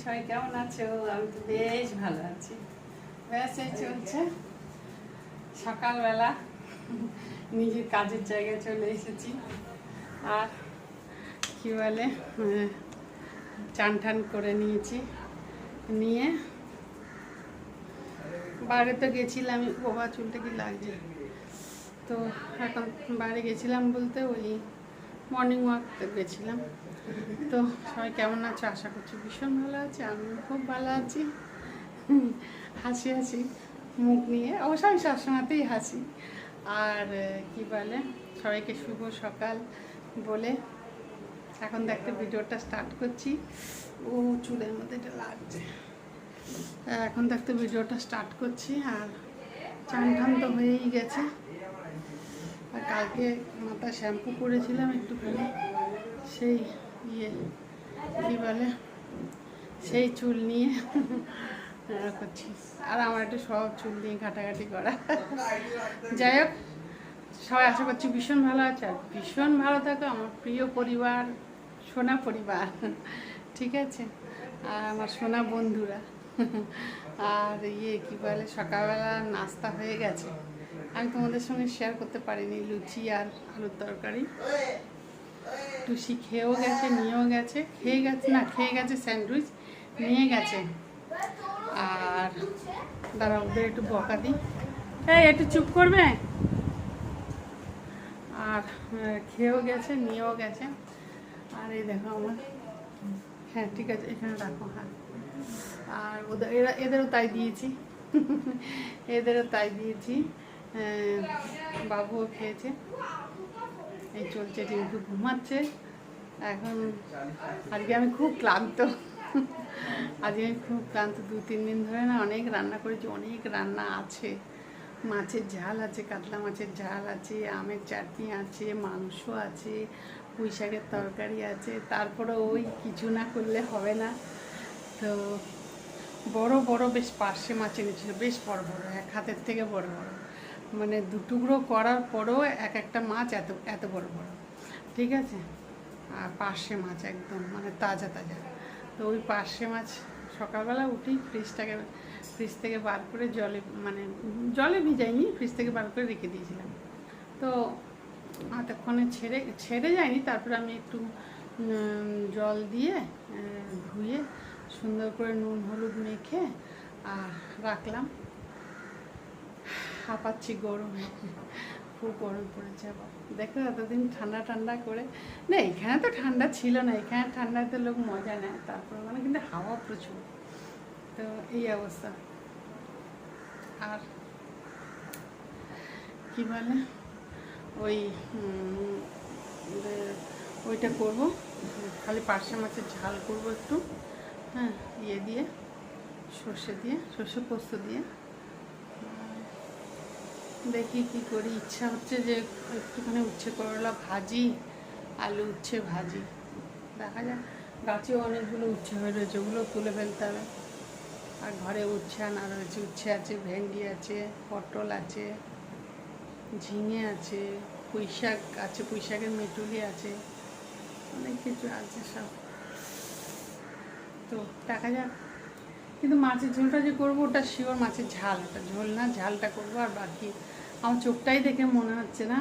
সবাই কেমন আছো? আমি তো বেশ ভালো আছি। ব্যাস এই চলছে। সকালবেলা নিজের কাজের জায়গায় চলে এসেছি। আর কি বলে চান টান করে নিয়েছি। নিয়ে বাইরে তো গেছিলাম, বাবা চুলটা কি লাগছে? তো এখন বাইরে গেছিলাম বলতে ওই মর্নিং ওয়াক গেছিলাম। তো সবাই কেমন আছো? আশা করছি ভীষণ ভালো আছে আমি খুব ভালো আছি। হাসি হাসি, মুখ নিয়ে। অবশ্য আমি সবসময়তেই হাসি। আর কি বলে, সবাইকে শুভ সকাল বলে এখন দেখতে ভিডিওটা স্টার্ট করছি। ও, চুলের মধ্যে এটা লাগছে। এখন দেখতে ভিডিওটা স্টার্ট করছি, আর চান টান তো হয়েই গেছে। আর কালকে মাথা শ্যাম্পু করেছিলাম একটুখানি, সেই ইয়ে কী বলে, সেই চুল নিয়ে করছি। আর আমার একটু সব চুল নিয়ে ঘাটাঘাটি করা। যাই হোক, সবাই আশা করছি ভীষণ ভালো আছে। ভীষণ ভালো থাকো, আমার প্রিয় পরিবার, সোনা পরিবার, ঠিক আছে? আর আমার সোনা বন্ধুরা। আর ইয়ে কী বলে, সকালবেলা নাস্তা হয়ে গেছে। আমি তোমাদের সঙ্গে শেয়ার করতে পারিনি, লুচি আর আলুর তরকারি। টুসি খেয়েও গেছে, নিয়েও গেছে, খেয়ে গেছে না, খেয়ে গেছে স্যান্ডউইচ, নিয়ে গেছে। আর দাঁড়া, ওদের একটু বকা দিই। এই, একটু চুপ করবে? আর খেয়েও গেছে, নিয়েও গেছে। আর এই দেখো আমার। হ্যাঁ ঠিক আছে, এখানে রাখো হ্যাঁ। আর ওদের, এরা, এদেরও তাই দিয়েছি। এদেরও তাই দিয়েছি। বাবুও খেয়েছে। এই চলছে টিঙ্কু ঘুমাচ্ছে। এখন আজকে আমি খুব ক্লান্ত। আজকে আমি খুব ক্লান্ত, দু, তিন দিন ধরে না অনেক রান্না করেছি, অনেক রান্না আছে। মাছের ঝাল আছে, কাতলা মাছের ঝাল আছে, আমের চাটনি আছে, মাংস আছে, পুঁই শাকের তরকারি আছে। তারপরে ওই কিছু না করলে হবে না। তো বড় বড় বেশ পার্শে মাছ এনেছিল, বেশ বড় বড়, এক হাতের থেকে বড় বড়। মানে দুটুকরো করার পরেও এক একটা মাছ এত এত বড় বড়। ঠিক আছে? আর পার্শে মাছ একদম মানে তাজা তাজা। তো ওই পার্শে মাছ সকালবেলা উঠেই ফ্রিজটাকে, ফ্রিজ থেকে বার করে জলে মানে জলে ভিজাইনি, ফ্রিজ থেকে বার করে রেখে দিয়েছিলাম। তো এতক্ষণে ছেড়ে ছেড়ে যায়নি, তারপরে আমি একটু জল দিয়ে ধুয়ে সুন্দর করে নুন, হলুদ মেখে, আর রাখলাম। হাঁপাচ্ছি গরমে। খুব গরম পড়েছে আবার। দেখো এতদিন ঠান্ডা ঠান্ডা করে। না, এখানে তো ঠান্ডা ছিল না। এখানে ঠান্ডাতে লোক মজা নেয়। তারপর মানে কিন্তু হাওয়া প্রচুর। তো এই অবস্থা। আর কি বলে? ওই ওইটা করব। খালি পার্শে মাছের ঝাল করব একটু। হ্যাঁ ইয়ে দিয়ে, সর্ষে দিয়ে, সর্ষে পোস্ত দিয়ে। দেখি কি করি। ইচ্ছা হচ্ছে যে একটুখানি উচ্ছে করলা ভাজি, আলু উচ্ছে ভাজি। দেখা যাক। গাছেও অনেকগুলো উচ্ছে হয়ে রয়েছে ওগুলো তুলে ফেলতে হবে। আর ঘরে উচ্ছে আনা রয়েছে। উচ্ছে আছে, ভেন্ডি আছে, পটল আছে, ঝিঙে আছে পুঁই শাক আছে পুঁই শাকের মেটুলি আছে, অনেক কিছু আছে সব। তো দেখা যাক। কিন্তু মাছের ঝোলটা যে করব, ওটা শিওর মাছের ঝাল ওটা ঝোল না, ঝালটা করব আর বাকি আমার চোখটাই দেখে মনে হচ্ছে না।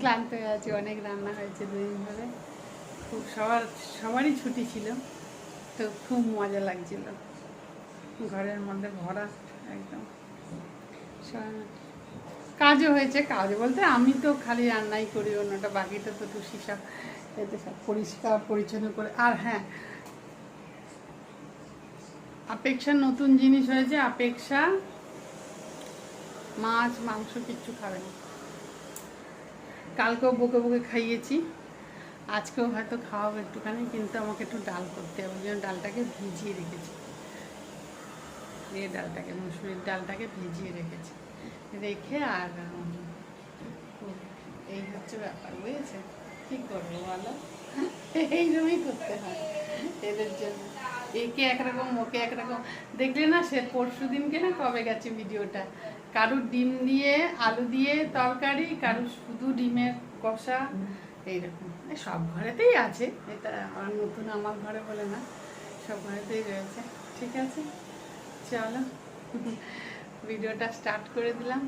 ক্লান্ত হয়ে আছে, অনেক রান্না হয়েছে দুদিন ধরে। খুব সবার, সবারই ছুটি ছিল, তো খুব মজা লাগছিল। ঘরের মধ্যে ভরা একদম। কাজও হয়েছে, কাজ বলতে আমি তো খালি রান্নাই করি, অন্যটা বাকিটা তো তুষি সব এতে সব পরিষ্কার পরিচ্ছন্ন করে, আর হ্যাঁ আপেক্ষা নতুন জিনিস হয়েছে, আপেক্ষা মাছ, মাংস কিচ্ছু খাবে না। কালকেও বকে বকে খাইয়েছি, আজকেও হয়তো খাওয়াবো একটুখানি, কিন্তু আমাকে একটু ডাল করতে হবে জন্য ডালটাকে ভিজিয়ে রেখেছি। এই ডালটাকে, মুসুরির ডালটাকে ভিজিয়ে রেখেছি। রেখে আর এই হচ্ছে ব্যাপার, বুঝেছে? কি করব বলো? এইরকমই করতে হয়, এদের জন্য। একে একরকম ওকে একরকম দেখলে না, সে পরশু দিনকে না কবে গেছে ভিডিওটা? কারুর ডিম দিয়ে আলু দিয়ে তরকারি কারুর শুধু ডিমের কষা, এইরকম। এই সব ঘরেতেই আছে। এটা আর নতুন আমার ঘরে বলে না, সব ঘরেতেই রয়েছে। ঠিক আছে? চলো। ভিডিওটা স্টার্ট করে দিলাম।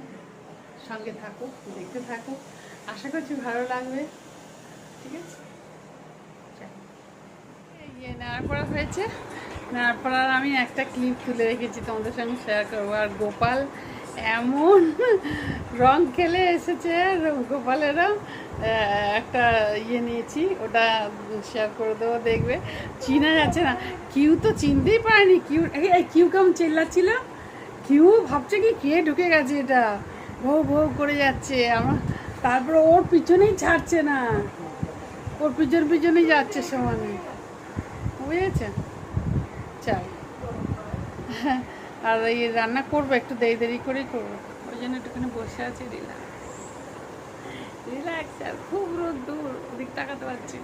সঙ্গে থাকো, দেখতে থাকো। আশা করছি ভালো লাগবে। ঠিক আছে। এই যে নাড়াপড়া হয়েছে। নাড়াপড়ার আমি একটা ক্লিপ তুলে রেখেছি, তোমাদের সঙ্গে শেয়ার করব। আর গোপাল এমন রং খেলে এসেছে র- গোপালেরও একটা ইয়ে নিয়েছি, ওটা শেয়ার করে দেবো, দেখবে। চিনা যাচ্ছে না। কিউ তো চিনতেই পারেনি, কিউ কিউ কেমন চেল্লাচ্ছিল? কিউ ভাবছে কি, কে ঢুকে গেছে এটা? ভৌ ভৌ করে যাচ্ছে, আমার, তারপরে ওর পিছনেই ছাড়ছে না। ওর পিছন পিছনেই যাচ্ছে সমানে। বুঝেছে চাই আর এই রান্না করব একটু দেরি দেরি করেই করব। ওই জন্য একটুখানি বসে আছি রিল্যাক্স রিল্যাক্স আর খুব রোদ দূর ওদিক তাকাতে পারছি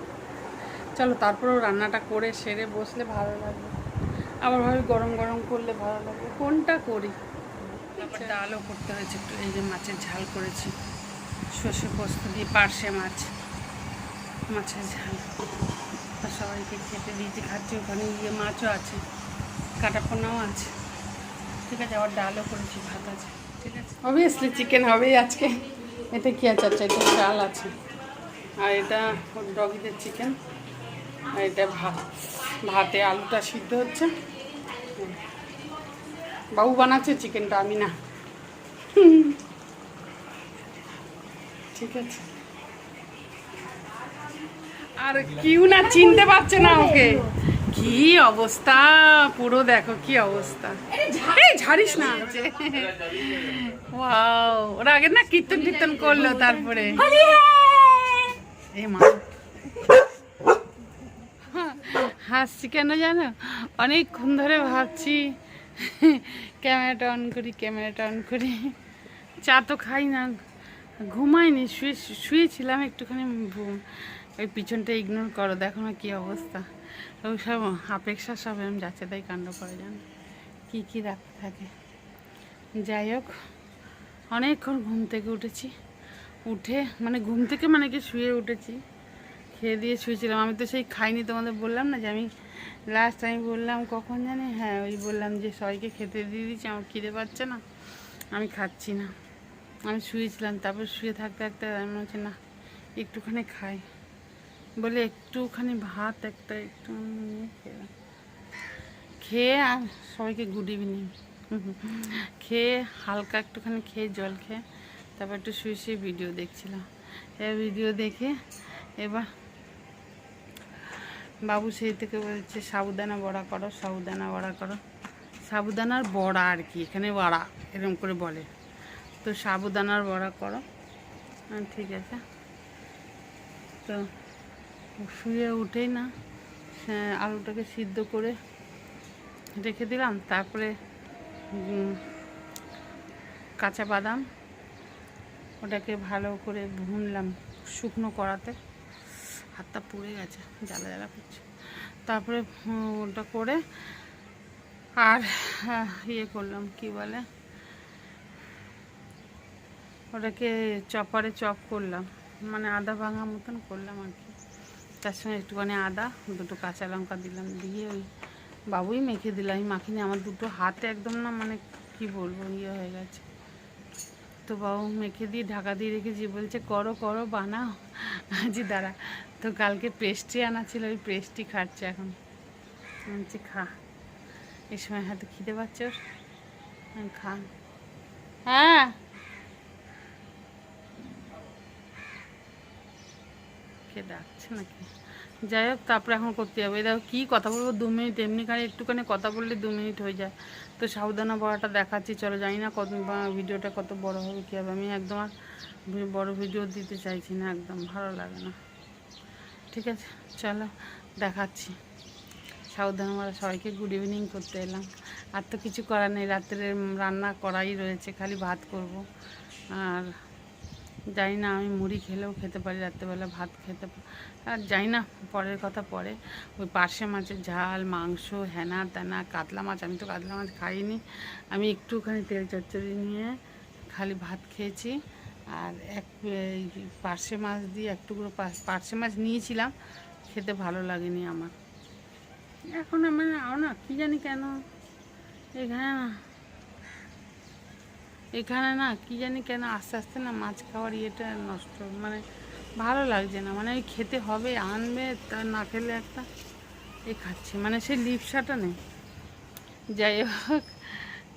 চলো তারপরেও রান্নাটা করে সেরে বসলে ভালো লাগবে। আবার ভাবে গরম গরম করলে ভালো লাগবে। কোনটা করি? তারপর ডালও করতে হয়েছে একটু এই যে মাছের ঝাল করেছি। সর্ষে পোস্ত দিয়ে পার্শে মাছ। মাছের ঝাল। আর সবাইকে খেতে দিয়েছি, খাচ্ছি ওখানে গিয়ে মাছও আছে, কাটা পোনাও আছে। ঠিক আছে, আবার ডালও করেছি, ভাত আছে, ঠিক আছে। অবভিয়াসলি চিকেন হবেই আজকে। এটা কি আছে? আচ্ছা এটা চাল আছে। আর এটা ডগিদের চিকেন আর এটা ভাত। ভাতে আলুটা সিদ্ধ হচ্ছে। বাবু বানাচ্ছে চিকেনটা আমি না। ঠিক আছে। আর কিউ না চিনতে পারছে না ওকে। কি অবস্থা? পুরো দেখো কি অবস্থা। ঝাড়িস না। ওয়াও, ওরা আগে না কীর্তন কীর্তন করল তারপরে। মা। হাসছি কেন জানো? অনেকক্ষণ ধরে ভাবছি ক্যামেরাটা অন করি ক্যামেরাটা অন করি। চা তো খাই না। ঘুমাইনি, শুয়ে শুয়েছিলাম একটুখানি। ওই পিছনটা ইগনোর করো, দেখো না কী অবস্থা। ওই সব আপেক্ষা সব এরকম যাচ্ছে তাই কাণ্ড করে জানো। কী কী রাখতে থাকে। যাই হোক, অনেকক্ষণ ঘুম থেকে উঠেছি। উঠে মানে ঘুম থেকে মানে কি শুয়ে উঠেছি। খেয়ে দিয়ে শুয়েছিলাম। আমি তো সেই খাইনি তোমাদের বললাম না যে আমি লাস্ট আমি বললাম কখন জানি? হ্যাঁ ওই বললাম যে সবাইকে খেতে দিয়ে দিচ্ছি আমার খিদে পাচ্ছে না, আমি খাচ্ছি না। আমি শুয়েছিলাম, তারপর শুয়ে থাকতে থাকতে আমি হচ্ছে না, একটুখানি খাই। বলে, একটুখানি ভাত একটা একটু খেয়ে আর সবাইকে গুড ইভিনিং খেয়ে হালকা একটুখানি খেয়ে জল খেয়ে তারপর একটু শুয়ে শুয়ে ভিডিও দেখছিলাম। এবার ভিডিও দেখে এবার বাবু সেই থেকে বলছে, সাবুদানা বড়া করো, সাবুদানা বড়া করো। সাবুদানার বড়া আর কি, এখানে বড়া, এরকম করে বলে। তো সাবুদানার বড়া করো। ঠিক আছে। তো শুয়ে উঠেই না। আলুটাকে সিদ্ধ করে রেখে দিলাম। তারপরে কাঁচা বাদাম, ওটাকে ভালো করে ভুনলাম শুকনো করাতে হাতটা পুড়ে গেছে, জ্বালা জ্বালা করছে। তারপরে, ওটা করে আর ইয়ে করলাম, কি বলে? ওটাকে চপারে চপ করলাম। মানে আদা ভাঙা মতন করলাম আর কি। তার সঙ্গে একটুখানি আদা, দুটো কাঁচা লঙ্কা দিলাম, দিয়ে ওই বাবুই মেখে দিলাম। আমি মাখিনি, আমার দুটো হাতে একদম না মানে কি বলব ইয়ে হয়ে গেছে। তো বাবু মেখে দিয়ে ঢাকা দিয়ে রেখেছি, বলছে, করো করো, বানাও। আজি দাঁড়া, তো কালকে পেস্ট্রি আনা ছিল, ওই পেস্ট্রি খাচ্ছে এখন। বলছি, খা। এই সময় হাতে খিদে পাচ্ছে ওর। খা। হ্যাঁ। কে ডাকছে নাকি? যাই হোক, তারপরে এখন করতে হবে এই দেখো, কী কথা বলব? দু মিনিট, এমনি কারে একটুখানি কথা বললে দু মিনিট হয়ে যায়। তো সাবধানা বড়াটা দেখাচ্ছি, চলো জানি না কত ভিডিওটা কত বড় হবে, কী হবে। আমি একদম আর বড় ভিডিও দিতে চাইছি না, একদম ভালো লাগে না। ঠিক আছে, চলো দেখাচ্ছি। সাবধান আমরা সবাইকে গুড ইভিনিং করতে এলাম। আর তো কিছু করার নেই রাত্রে রান্না করাই রয়েছে, খালি ভাত করব। আর জানি না, আমি মুড়ি খেলেও খেতে পারি, রাত্রেবেলা ভাত খেতে আর জানি না, পরের কথা পরে। ওই পার্শে মাছের ঝাল, মাংস, হেনা তেনা, কাতলা মাছ, আমি তো কাতলা মাছ খাইনি। আমি একটুখানি তেল চচ্চড়ি নিয়ে খালি ভাত খেয়েছি। আর এক পার্শে মাছ দিয়ে একটু করে পার্শে মাছ নিয়েছিলাম, খেতে ভালো লাগেনি আমার। এখন আমার না, কি জানি কেন, এখানে না এখানে না কি জানি কেন আস্তে আস্তে না মাছ খাওয়ার ইয়েটা নষ্ট মানে ভালো লাগছে না মানে ওই খেতে হবে, আনবে, তা না খেলে একটা এ খাচ্ছে মানে সেই লিপসাটা নেই। যাই হোক,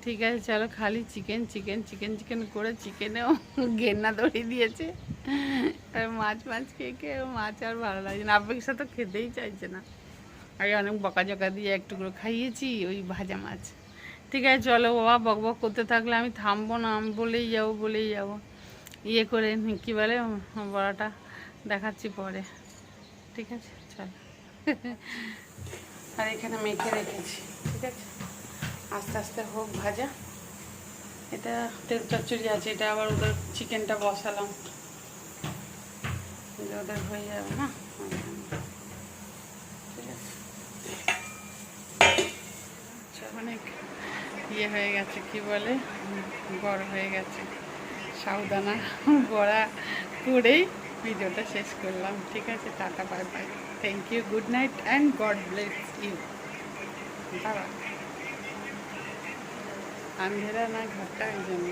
ঠিক আছে, চলো খালি চিকেন চিকেন চিকেন চিকেন করে চিকেনেও গেন্না দড়ি দিয়েছে। আর মাছ মাছ খেয়ে খেয়ে মাছ আর ভালো লাগছে না আবেগের সাথে খেতেই চাইছে না। আগে অনেক বকা জকা দিয়ে একটু খাইয়েছি, ওই ভাজা মাছ। ঠিক আছে চলো বাবা বক বক করতে থাকলে আমি থামবো না, আমি বলেই যাব বলেই যাব। ইয়ে করে কী বলে বড়াটা দেখাচ্ছি পরে। ঠিক আছে, চলো। আর এখানে মেখে রেখেছি, ঠিক আছে? আস্তে আস্তে হোক ভাজা। এটা তেল চচ্চড়ি আছে, এটা আবার ওদের চিকেনটা বসালাম। ওদের হয়ে যাবে না? ঠিক আছে। ইয়ে হয়ে গেছে, কি বলে? বড় হয়ে গেছে। সাউদানা, বড়া করেই ভিডিওটা শেষ করলাম। ঠিক আছে, tata, bye bye. Thank you good night and God bless you বাবা। আন্ধেরা না ঘরটা ওই জন্য।